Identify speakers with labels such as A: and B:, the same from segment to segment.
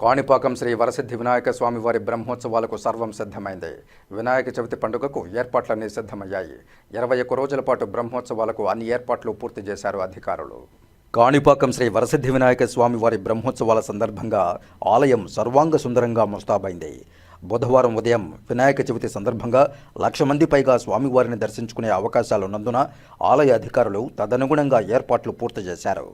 A: కాణిపాకం శ్రీ వరసిద్ధి వినాయక స్వామి వారి బ్రహ్మోత్సవాలకు సర్వం సిద్ధమైంది. వినాయక చవితి పండుగకు ఏర్పాట్లన్నీ సిద్ధమయ్యాయి. ఇరవై ఒక్క రోజుల పాటు బ్రహ్మోత్సవాలకు అన్ని ఏర్పాట్లు పూర్తి చేశారు అధికారులు. కాణిపాకం శ్రీ వరసిద్ధి వినాయక స్వామి వారి బ్రహ్మోత్సవాల సందర్భంగా ఆలయం సర్వాంగ సుందరంగా ముస్తాబైంది. బుధవారం ఉదయం వినాయక చవితి సందర్భంగా లక్ష మంది పైగా స్వామివారిని దర్శించుకునే అవకాశాలున్నందున ఆలయ అధికారులు తదనుగుణంగా ఏర్పాట్లు పూర్తి చేశారు.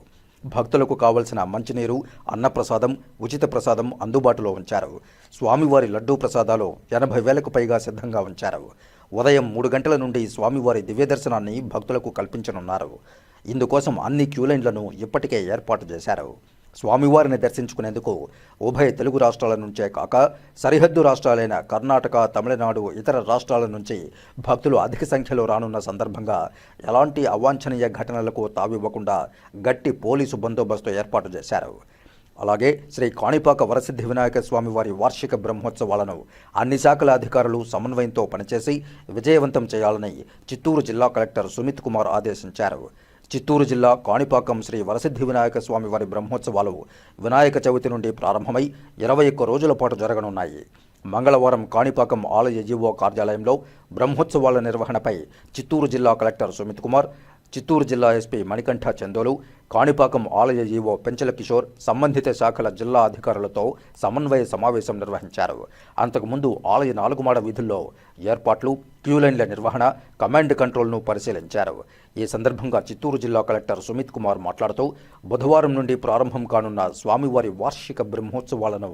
A: భక్తులకు కావలసిన మంచినీరు అన్నప్రసాదం ఉచిత ప్రసాదం అందుబాటులో ఉంచారు. స్వామివారి లడ్డూ ప్రసాదాలు ఎనభై వేలకు పైగా సిద్ధంగా ఉంచారు. ఉదయం మూడు గంటల నుండి స్వామివారి దివ్య దర్శనాన్ని భక్తులకు కల్పించనున్నారు. ఇందుకోసం అన్ని క్యూలైన్లను ఇప్పటికే ఏర్పాటు చేశారు. స్వామివారిని దర్శించుకునేందుకు ఉభయ తెలుగు రాష్ట్రాల నుంచే కాక సరిహద్దు రాష్ట్రాలైన కర్ణాటక తమిళనాడు ఇతర రాష్ట్రాల నుంచి భక్తులు అధిక సంఖ్యలో రానున్న సందర్భంగా ఎలాంటి అవాంఛనీయ ఘటనలకు తావివ్వకుండా గట్టి పోలీసు బందోబస్తు ఏర్పాటు చేశారు. అలాగే శ్రీ కాణిపాక వరసిద్ధి వినాయక స్వామి వారి వార్షిక బ్రహ్మోత్సవాలను అన్ని శాఖల అధికారులు సమన్వయంతో పనిచేసి విజయవంతం చేయాలని చిత్తూరు జిల్లా కలెక్టర్ సుమిత్ కుమార్ ఆదేశించారు. చిత్తూరు జిల్లా కాణిపాకం శ్రీ వరసిద్ధి వినాయక స్వామి వారి బ్రహ్మోత్సవాలు వినాయక చవితి నుండి ప్రారంభమై ఇరవై ఒక్క రోజుల పాటు జరగనున్నాయి. మంగళవారం కాణిపాకం ఆలయ జీవో కార్యాలయంలో బ్రహ్మోత్సవాల నిర్వహణపై చిత్తూరు జిల్లా కలెక్టర్ సుమిత్ కుమార్ చిత్తూరు జిల్లా ఎస్పీ మణికంఠ చందోలు కాణిపాకం ఆలయ ఈవో పెంచల కిషోర్ సంబంధిత శాఖల జిల్లా అధికారులతో సమన్వయ సమావేశం నిర్వహించారు. అంతకుముందు ఆలయ నాలుగుమాడ వీధుల్లో ఏర్పాట్లు క్యూలైన్ల నిర్వహణ కమాండ్ కంట్రోల్ను పరిశీలించారు. ఈ సందర్భంగా చిత్తూరు జిల్లా కలెక్టర్ సుమిత్ కుమార్ మాట్లాడుతూ బుధవారం నుండి ప్రారంభం కానున్న స్వామివారి వార్షిక బ్రహ్మోత్సవాలను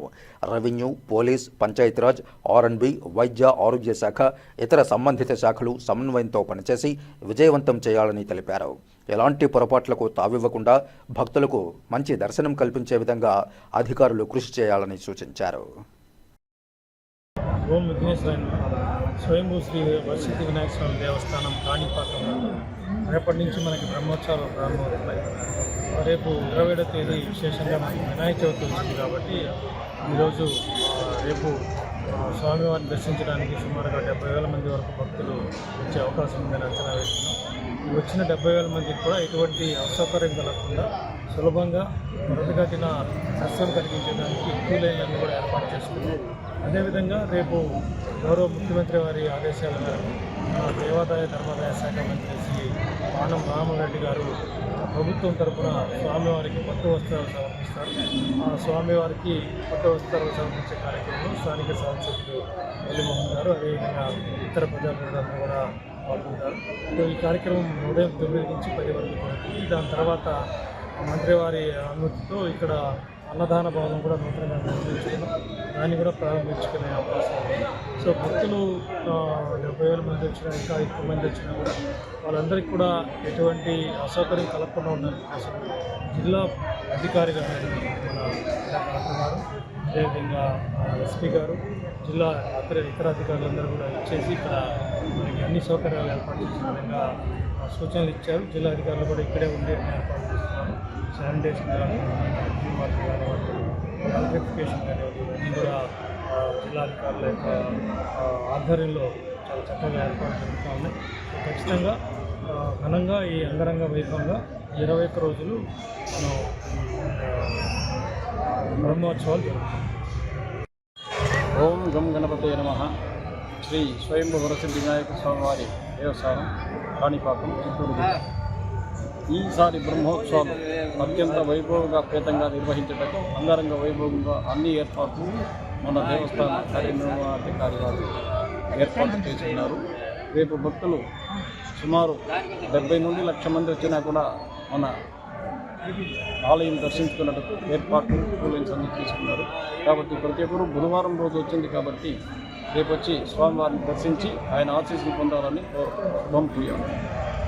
A: రెవెన్యూ పోలీస్ పంచాయతీరాజ్ ఆర్ఎన్బి వైద్య ఆరోగ్య శాఖ ఇతర సంబంధిత శాఖలు సమన్వయంతో పనిచేసి విజయవంతం చేయాలని తెలిపారు. ఎలాంటి పొరపాట్లకు తావివ్వకుండా భక్తులకు మంచి దర్శనం కల్పించే విధంగా అధికారులు కృషి చేయాలని సూచించారు.
B: ఓం స్వయంభూ శ్రీ వరసిద్ధి వినాయక స్వామి దేవస్థానం కాణిపాకం రేపటి నుంచి మనకి బ్రహ్మోత్సవాలు ప్రారంభమవుతున్నాయి రేపు ఇరవై తేదీ విశేషంగా మనకి వినాయక చవితి వచ్చింది కాబట్టి ఈరోజు రేపు స్వామివారిని దర్శించడానికి సుమారుగా డెబ్బై వేల మంది వరకు భక్తులు వచ్చే అవకాశం ఉందని అంచనా వేస్తున్నాం. ఈ వచ్చిన డెబ్బై వేల మందికి కూడా ఎటువంటి అసౌకర్యం కలగకుండా సులభంగా త్వరగతిన సస్యం కలిగించడానికి క్యూ లైన్లన్నీ కూడా ఏర్పాటు చేసుకున్నాం. అదేవిధంగా రేపు గౌరవ ముఖ్యమంత్రి వారి ఆదేశాల మేరకు దేవాదాయ ధర్మాదాయ శాఖ మంత్రి శ్రీ పానం రామరెడ్డి గారు ప్రభుత్వం తరపున స్వామివారికి పట్టు వస్త్రాలు సమర్పిస్తారు. ఆ స్వామివారికి పట్టు వస్త్రాలు సమర్పించే కార్యక్రమంలో స్థానిక శాసనసభ్యులు మురళీమోహన్ గారు అదేవిధంగా ఇతర ప్రజాప్రతినిధులు కూడా పాల్గొంటారు. సో ఈ కార్యక్రమం ఉదయం తొమ్మిది నుంచి పది వరకు జరుగుతుంది. దాని తర్వాత మంత్రివారి అనుమతితో ఇక్కడ అన్నదాన భవనం కూడా నూతనంగా నిర్మించుకున్నాం దాన్ని కూడా ప్రారంభించుకునే అవకాశం ఉంది. సో భక్తులు డెబ్బై వేల మంది వచ్చినా ఇంకా ఎక్కువ మంది వచ్చినా కూడా వాళ్ళందరికీ కూడా ఎటువంటి అసౌకర్యం కలగకుండా ఉండడం కోసం జిల్లా అధికారిగా మన జిల్లా కలెక్టర్ గారు అదేవిధంగా ఎస్పీ గారు జిల్లా ఇతర ఇతర అధికారులందరూ కూడా ఇచ్చేసి ఇక్కడ మనకి అన్ని సౌకర్యాలు ఏర్పాటు చేసిన విధంగా ఆ, సూచనలు ఇచ్చారు. జిల్లా అధికారులు కూడా ఇక్కడే ఉండే ఏర్పాటు చేస్తున్నారు. శానిటేషన్ కానివ్వండి వాటర్ ఎలక్ట్రిఫికేషన్ అనేది ఇవన్నీ కూడా జిల్లా అధికారుల యొక్క ఆధ్వర్యంలో చాలా చక్కగా ఏర్పాటు జరుగుతూ ఉన్నాయి. ఖచ్చితంగా ఘనంగా ఈ అంగరంగ వైభవంగా ఇరవై ఒక్క రోజులు మనం బ్రహ్మోత్సవాలు జరుగుతాం
C: ఓం గం గణపతి నమ. శ్రీ స్వయంభు వరసి వినాయక స్వామివారి దేవస్థానం కాణిపాకం చిత్తూరు జిల్లా. ఈసారి బ్రహ్మోత్సవాలు అత్యంత వైభవంగా పేతంగా నిర్వహించటకు అంగరంగ వైభవంగా అన్ని ఏర్పాట్లు మన దేవస్థాన కార్యనిర్వహణాధికారి వారు ఏర్పాటు చేస్తున్నారు. రేపు భక్తులు సుమారు డెబ్బై నుండి లక్ష మంది వచ్చినా కూడా మన ఆలయం దర్శించుకున్నట్టు ఏర్పాట్లు కూలెన్స్ అన్ని తీసుకున్నారు. కాబట్టి ప్రతి ఒక్కరు బుధవారం రోజు వచ్చింది కాబట్టి రేపు వచ్చి స్వామివారిని దర్శించి ఆయన ఆశీస్సులు పొందాలని కోరుకుంటున్నాం.